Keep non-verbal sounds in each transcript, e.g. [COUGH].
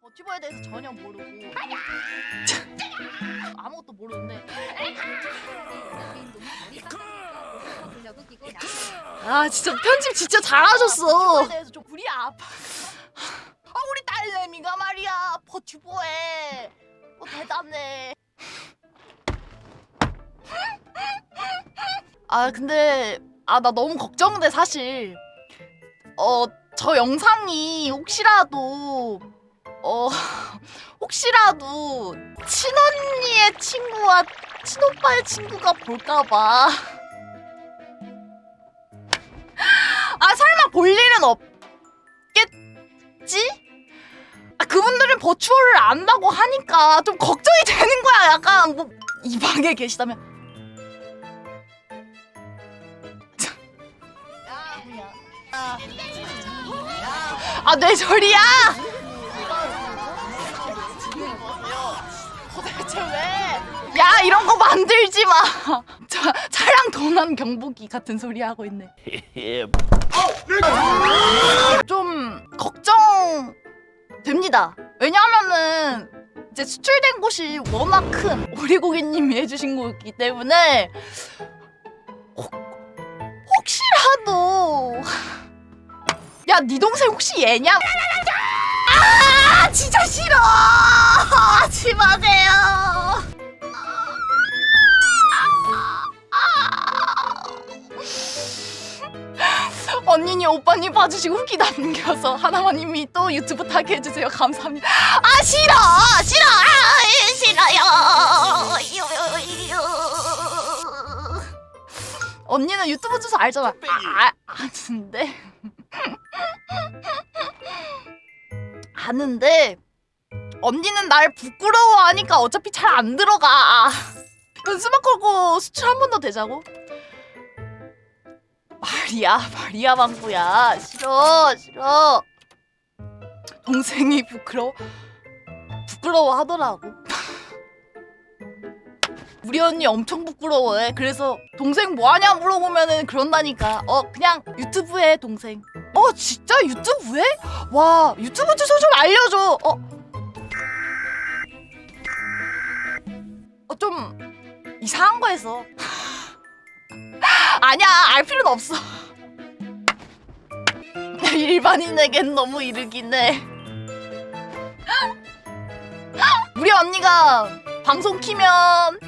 버티버에 대해서 전혀 모르고 아무것도 모르는데 아 진짜 편집 진짜 잘하셨어. 버티버에 대해서 좀 우리 아파. 아 우리 딸내미가 말이야 버튜버에. 어, 대단해 아 근데 아 나 너무 걱정돼 사실. 어 저 영상이 혹시라도 어 [LAUGHS] 혹시라도 친언니의 친구와 친오빠의 친구가 볼까봐. [LAUGHS] 아 설마 볼 일은 없겠지? 아 그분들은 버추어를 안다고 하니까 좀 걱정이 되는 거야. 약간 뭐 이 방에 계시다면 아 뇌절이야 도대체 왜? 야 이런 거 만들지 마. [LAUGHS] 자, 차량 도난 경보기 같은 소리 하고 있네. [LAUGHS] 좀 걱정 됩니다. 왜냐하면은 이제 수출된 곳이 워낙 큰 오리고기님이 해주신 거기 때문에 혹, 혹시라도 [LAUGHS] 야 네 동생 혹시 얘냐? 아 진짜 싫어. 하지 마세요. 언니니 오빠님 봐주시고 후기 남겨서 하나만님이 또 유튜브 타게 해주세요. 감사합니다. 아 싫어. 싫어. 아, 싫어요. 언니는 유튜브 주소 알잖아. 아, 아 아는데 [LAUGHS] 아는데 언니는 날 부끄러워하니까 어차피 잘 안 들어가. [LAUGHS] 연수막 걸고 수출 한 번 더 되자고? 말이야, 말이야, 망구야. 싫어, 싫어. 동생이 부끄러워, 부끄러워 하더라고. [LAUGHS] 우리 언니 엄청 부끄러워해. 그래서 동생 뭐하냐 물어보면은 그런다니까. 어, 그냥 유튜브에 동생. 어, 진짜 유튜브에? 와, 유튜브 주소 좀 알려줘. 어, 어, 좀 이상한 거 해서. [LAUGHS] 아니야, 알 필요는 없어. [LAUGHS] 일반인에겐 너무 이르긴 해. [LAUGHS] 우리 언니가 방송 키면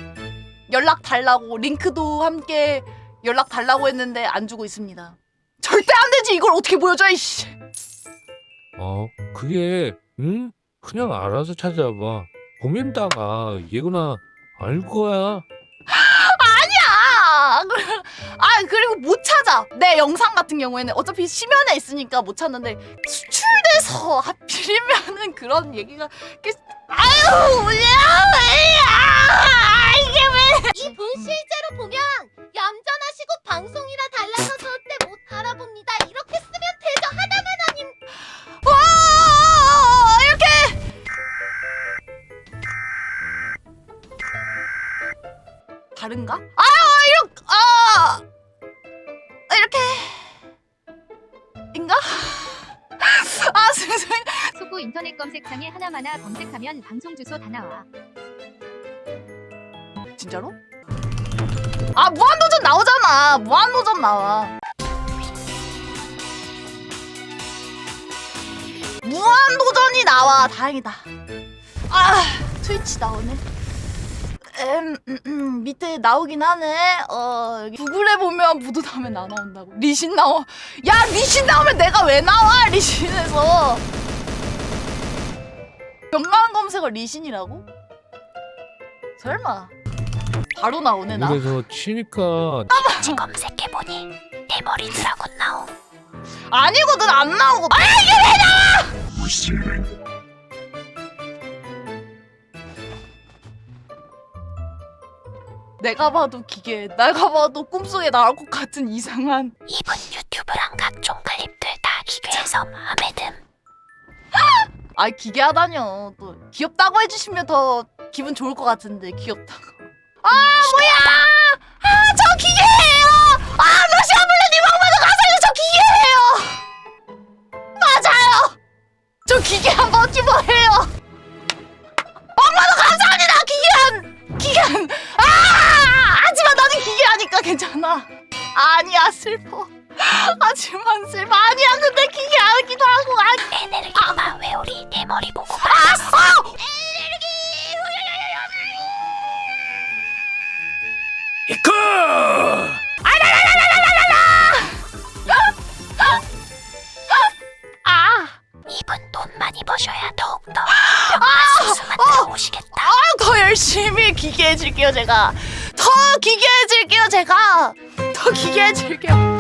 연락 달라고 링크도 함께 연락 달라고 했는데 안 주고 있습니다. 절대 안 되지. 이걸 어떻게 보여줘, 이씨. 어, 그게, 응? 그냥 알아서 찾아봐. 보면다가 얘구나 알 거야. 아, 그- [LAUGHS] 아 그리고 못 찾아. 내 영상 같은 경우에는 어차피 심연에 있으니까 못 찾는데 수출돼서 하필이면은 그런 얘기가 이렇게 아유 야, 야 이게 왜? 이분 실제로 보면 얌전하시고 방송이 다른가? 아 이렇게 아 이렇게 인가? 아 세상에 속보 인터넷 검색창에 하나마나 검색하면 방송 주소 다 나와. 진짜로? 아 무한도전 나오잖아 무한도전 나와 무한도전이 나와 다행이다 아 트위치 나오네 음, 음, 음, 밑에 나오긴 하네. 어 여기 구글에 보면 무도담에 나 나온다고. 리신 나와. 야 리신 나오면 내가 왜 나와 리신에서? 연관 검색어 리신이라고? 설마. 바로 나오네 나. 그래서 치니까 [LAUGHS] 검색해보니 내 머리 드라곤 나옴. 아니거든 안 나오고. 아 이게 왜 나와 내가 봐도 기계 내가 봐도 꿈속에 나올 것 같은 이상한. 이분 유튜브랑 각종 클립들 다 기계에서 마음에 듦. 아 기괴하다뇨. 또 귀엽다고 해주시면 더 기분 좋을 것 같은데 귀엽다고. 아 뭐야 아니잖아. 아니야 슬퍼. 하지만 슬퍼. 아니야 근데 기계 하기도 하고. 아 에네르기마 왜 우리 대머리 보고 아, 이크! 아. 이분 돈 많이 버셔야 더욱더 병맛소스 만들어 오시겠다. 아, 더 열심히 기계해질게요 제가. 더 기계 해질게요 제가. 더 기계해질게요